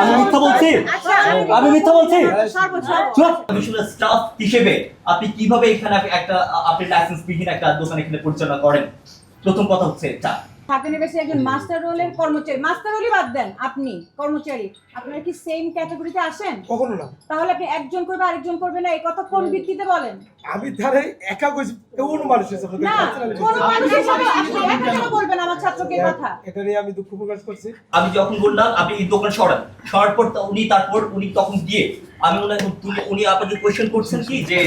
আমি মিথ্যা বলছি? আচ্ছা, আমি মিথ্যা বলছি? স্টাফ হিসেবে আপনি কীভাবে এখানে একটা আপনি লাইসেন্স বিহীন একটা দোকান এখানে পরিচালনা করেন? প্রথম কথা হচ্ছে এটা। ঢাকা ইউনিভার্সিটি একজন মাস্টার রোলের কর্মচারী। মাস্টার রোলই বাদ দেন আপনি কর্মচারী। আপনারা কি সেম ক্যাটাগরিতে আসেন? কখনো না। তাহলে আপনি একজন করবে আরেকজন করবে না এই কথা কোন ভিত্তিতে বলেন? আমি ধারে একা কইছি কোন মানুষ আপনাদের না কোন মানুষ হিসাবে আপনি একা কেন বলবেন আমার ছাত্রকে কথা? এটা নিয়ে আমি দুঃখ প্রকাশ করছি। আমি যখন বললাম আপনি এই দোকান সরান। সরার পর উনি তারপর উনি তখন গিয়ে আমি ওনাকে উনি আপনাকে কোয়েশ্চেন করছেন কি? যে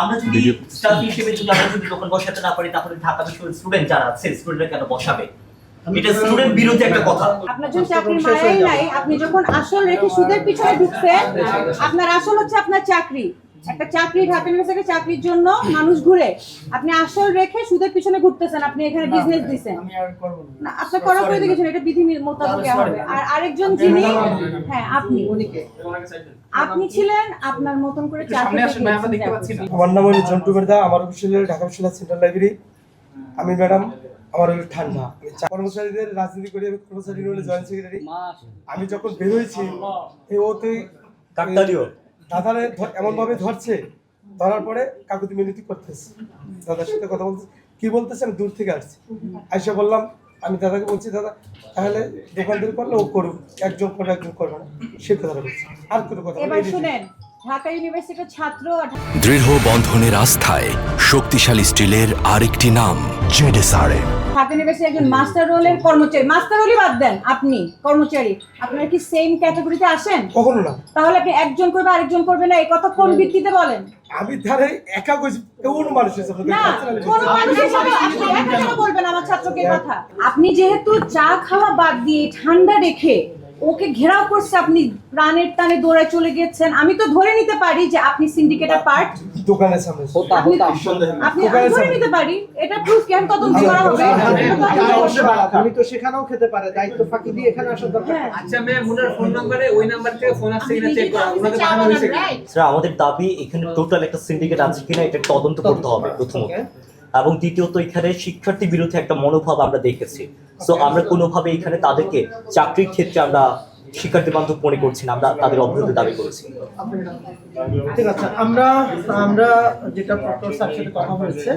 আমরা যদি স্টাফ হিসেবে যদি আমরা যদি দোকান বসাতে না পারি তাহলে ঢাকা বিশ্ববিদ্যালয়ের স্টুডেন্ট যারা আছে স্টুডেন্টরা কেন বসাবে? এটা স্টুডেন্ট বিরোধী একটা কথা। আপনার জন্য চাকরি নাই? আপনি যখন আসল রেখে সুদের পিছনে ঢুকছেন আপনার আসল হচ্ছে আপনার চাকরি। একটা চাকরি ঢাকা ইউনিভার্সিটি চাকরির জন্য মানুষ ঘুরে। আপনি আসল রেখে সুদের পিছনে ঘুরতেছেন আপনি এখানে বিজনেস দিছেন। না। আপনি করা করে দেখেছেন এটা বিধি মোতাবেক হবে। আর আরেকজন যিনি হ্যাঁ আপনি। আপনি ছিলেন আপনার মতন করে চাকরি আমার নাম হলো জন্টু মেরদা আমার বিশ্ববিদ্যালয় ঢাকা বিশ্ববিদ্যালয় সেন্ট্রাল লাইব্রেরি। আমি ম্যাডাম আমার হলো ঠান্ডা। কর্মচারীদের রাজনীতি করি আমি কর্মচারী হলে জয়েন্ট সেক্রেটারি। আমি যখন বের হয়েছি এই ওতে কাকতালীয়। দাদারে এমন ভাবে ধরছে ধরার পরে কাকুতি মিনতি করতেছে। দাদার সাথে কথা বলতে কি বলতেছে আমি দূর থেকে আসছি। আইসা বললাম আমি দাদাকে বলছি দাদা তাহলে দোকানদারি করলে ও করুক। একজন করবে একজন করবে না। সে কথাটা বলছি। আর কোনো কথা এবার। শুনেন ঢাকা ইউনিভার্সিটির ছাত্র দৃঢ় বন্ধনের আস্থায় শক্তিশালী স্টিলের আরেকটি নাম জেডেসআরএম। ঢাকা ইউনিভার্সিটি একজন মাস্টার রোলের কর্মচারী। মাস্টার রোলই বাদ দেন আপনি কর্মচারী। আপনারা কি সেম ক্যাটাগরিতে আসেন? কখনো না। তাহলে আপনি একজন করবে আরেকজন করবে না এই কথা কোন ভিত্তিতে বলেন? আমি ধারে একা কইছি কোন মানুষ আপনাদের না কোন মানুষ হিসাবে আপনি একা কেন বলবেন আমার ছাত্রকে কথা? আপনি যেহেতু চা খাওয়া বাদ দিয়ে ঠান্ডা রেখে ওকে ঘেরাও করছে আপনি প্রাণের টানে দৌড়ায় চলে গেছেন আমি তো ধরে নিতে পারি যে আপনি সিন্ডিকেটের পার্ট দোকানের সামনে আপনি আপনি আমি নিতে পারি এটা প্রুফ কেন তদন্ত করা হবে। উনি তো সেখানেও খেতে পারে দায়িত্ব ফাঁকি দিয়ে এখানে আসার দরকার। আচ্ছা ম্যাম ওনার ফোন নাম্বারে ওই নাম্বার থেকে ফোন আসছে কিনা চেক করা ওনাকে পাঠানো হয়েছে স্যার আমাদের দাবি এখানে টোটাল একটা সিন্ডিকেট আছে কিনা এটা তদন্ত করতে হবে প্রথমত। এবং দ্বিতীয়ত এখানে শিক্ষার্থী বিরুদ্ধে একটা মনোভাব আমরা দেখেছি। সো আমরা কোনোভাবে এখানে তাদেরকে চাকরির ক্ষেত্রে আমরা শিক্ষার্থী বান্ধব মনে করছি না আমরা তাদের অব্যাহতি দাবি করেছি। ঠিক আছে আমরা আমরা যেটা প্রক্টর সাথে কথা হয়েছে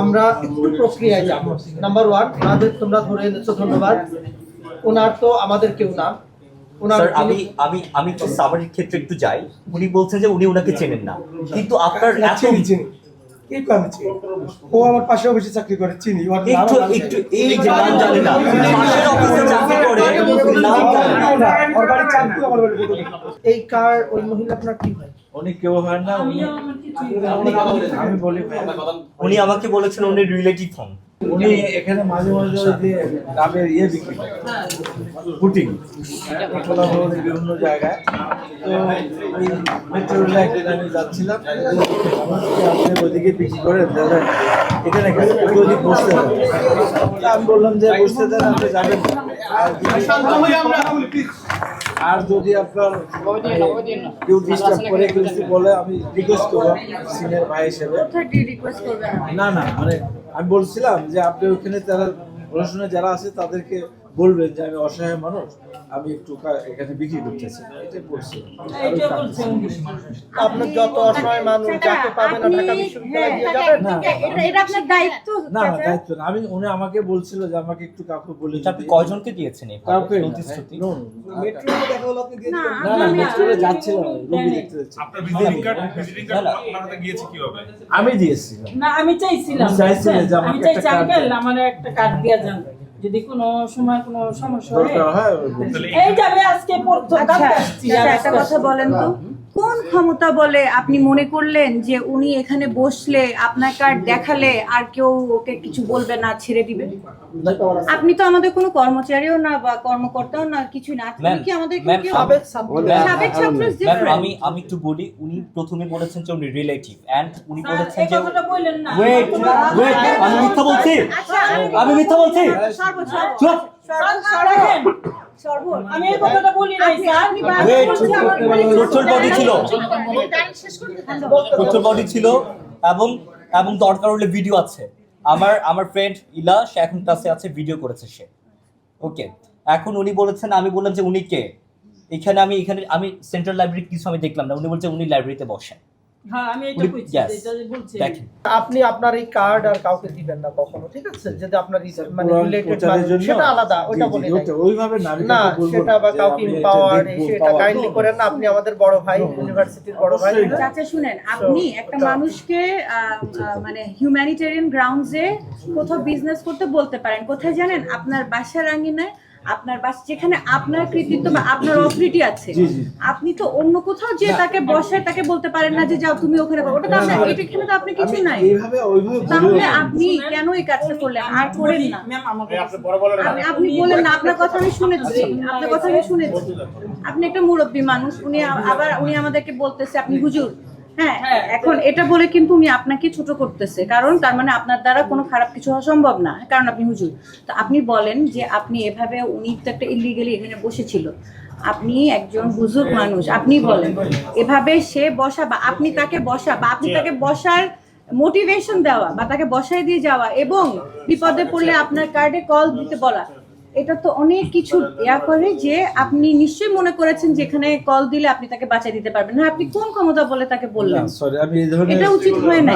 আমরা একটু প্রক্রিয়ায় যাব। নাম্বার ওয়ান আমাদের তোমরা ধরে এনেছো ধন্যবাদ। ওনার তো আমাদের কেউ না। ওনার স্যার আমি আমি আমি একটু সামারির ক্ষেত্রে একটু যাই। উনি বলছেন যে উনি ওনাকে চেনেন না। কিন্তু আপনার এত তো আমি চিনি ও আমার পাশে অফিসে চাকরি করে চিনি। একটু একটু এই যে নাম জানি না। পাশের অফিসে চাকরি করে নাম জানি না। ওর বাড়ি চাকরি আমার বাড়ি। এই কার ওই মহিলা আপনার কি হয়? উনি কেউ হয় না উনি আমি বলি ভাই, উনি আমাকে বলেছেন উনি রিলেটিভ হন। উনি এখানে মাঝে মাঝে যে ডাবের ইয়ে বিক্রি করে পুটিং বিভিন্ন জায়গায়। তো ওই মেট্রো একদিন আমি যাচ্ছিলাম। আপনি ওদিকে বিক্রি তাহলে এখানে ওদিক বসতে হবে। আমি বললাম যে বসতে দেন আপনি যাবেন। আর যদি- আপনার কেউ ডিস্টার্ব করে কিছু বলে আমি রিকোয়েস্ট করব সিনিয়র ভাই হিসেবে। না না মানে আমি বলছিলাম যে আপনি ওখানে যারা প্রশাসনে যারা আছে তাদেরকে বলবেন যে আমি অসহায় মানুষ আমি একটু এখানে বিক্রি করতেছি এটাই বলছি। আপনার যত অসহায় মানুষ যাকে পাবেন না ঢাকা বিশ্ববিদ্যালয়ে দিয়ে যাবেন? না। এটা এটা আপনার দায়িত্ব না না দায়িত্ব না। আমি উনি আমাকে বলছিল যে আমাকে একটু কাউকে বলে আপনি দিতে। কয়জনকে দিয়েছেন এই কাউকে না, প্রতিশ্রুতি হ্যাঁ, no, no, no, না, না না আমি- মেট্রোরে যাচ্ছিলাম রোগী দেখতে যাচ্ছি আপনার ভিজিটিং কার্ড ভিজিটিং কার্ড না, না। বানাতে গিয়েছে কীভাবে? আমি দিয়েছিলাম। না আমি চাইছিলাম। তুমি চাইছিলে যে আমাকে আমি চাইছি একটা আমার একটা কার্ড দিয়ে যান যদি কোনো সময় কোনো সমস্যা হয় হয় এই যাবে আজকে পড়তো আচ্ছা চাচা, একটা কথা বলেন তো। কোন ক্ষমতা বলে আপনি মনে করলেন যে উনি এখানে বসলে আপনার কার্ড দেখালে আর কেউ ওকে কিছু বলবে না ছেড়ে দিবে? আপনি তো আমাদের কোনো কর্মচারীও না বা কর্মকর্তাও না কিছু না। আপনি কি আমাদের কেউ সাবেক সাবেক ছাত্র is ম্যাম different. আমি আমি একটু বলি উনি প্রথমে বলেছেন যে উনি রিলেটিভ এন্ড উনি বলেছেন যে কথাটা বললেন না। ওয়েট ওয়েট আমি মিথ্যা বলছি? আচ্ছা, আমি- আমি মিথ্যা বলছি? চুপ। সর্ব আমি এই কথাটা বলি নাই স্যার। আপনি বারবার Wait, বলছেন আমার প্রচুর body ছিল। প্রচুর বডি ছিল এবং এবং দরকার হলে ভিডিও আছে। আমার আমার ফ্রেন্ড ইলা সে এখন ক্লাসে আছে ভিডিও করেছে সে। ওকে এখন উনি বলেছেন আমি বললাম যে উনি কে? এখানে আমি এখানে আমি সেন্ট্রাল লাইব্রেরি কিছু আমি দেখলাম না। উনি বলছে উনি লাইব্রেরিতে বসেন। হ্যাঁ আপনি আপনার এই কার্ড আর কাউকে দিবেন না কখনো ঠিক আছে? যদি আপনার মানে রিলেটেড সেটা আলাদা বলি ওইভাবে না সেটা বা কাউকে পাওয়ার সেটা কাইন্ডলি করেন না আপনি আমাদের বড় ভাই ইউনিভার্সিটির বড় ভাই। চাচা শুনেন আপনি একটা মানুষকে মানে হিউম্যানিটেরিয়ান গ্রাউন্ডসে কোথাও বিজনেস করতে বলতে পারেন। কোথায় জানেন? আপনার বাসার আঙ্গিনায় আপনার বাস যেখানে আপনার কৃতিত্ব বা আপনার অথরিটি আছে। আপনি তো অন্য কোথাও যে তাকে বসায় তাকে বলতে পারেন না যে যাও তুমি ওখানে। ওটা তো আপনার এটা এখানে তো আপনি কিছু নাই। তাহলে আপনি কেন এই কাজটা করলেন? আর করেন না। আপনি আপনি বলেন না আপনার কথা আমি শুনেছি আপনার কথা আমি শুনেছি। আপনি একটা মুরব্বী মানুষ উনি আবার উনি আমাদেরকে বলতেছে আপনি হুজুর হ্যাঁ এখন এটা বলে কিন্তু উনি আপনাকে ছোট করতেছে। কারণ তার মানে আপনার দ্বারা কোনো খারাপ কিছু হওয়া সম্ভব না। কারণ আপনি হুজুর তো আপনি বলেন যে আপনি এভাবে উনি তো একটা ইলিগেলি এখানে বসেছিল। আপনি একজন বুজুর্গ মানুষ আপনি বলেন এভাবে সে বসা বা আপনি তাকে বসা বা আপনি তাকে বসার মোটিভেশন দেওয়া বা তাকে বসায় দিয়ে যাওয়া এবং বিপদে পড়লে আপনার কার্ডে কল দিতে বলা এটা তো অনেক কিছু ইয়া করে যে আপনি নিশ্চয়ই মনে করেছেন যেখানে কল দিলে আপনি তাকে বাঁচাই দিতে পারবেন না আপনি কোন ক্ষমতা বলে তাকে বললেন এটা উচিত হয়। না,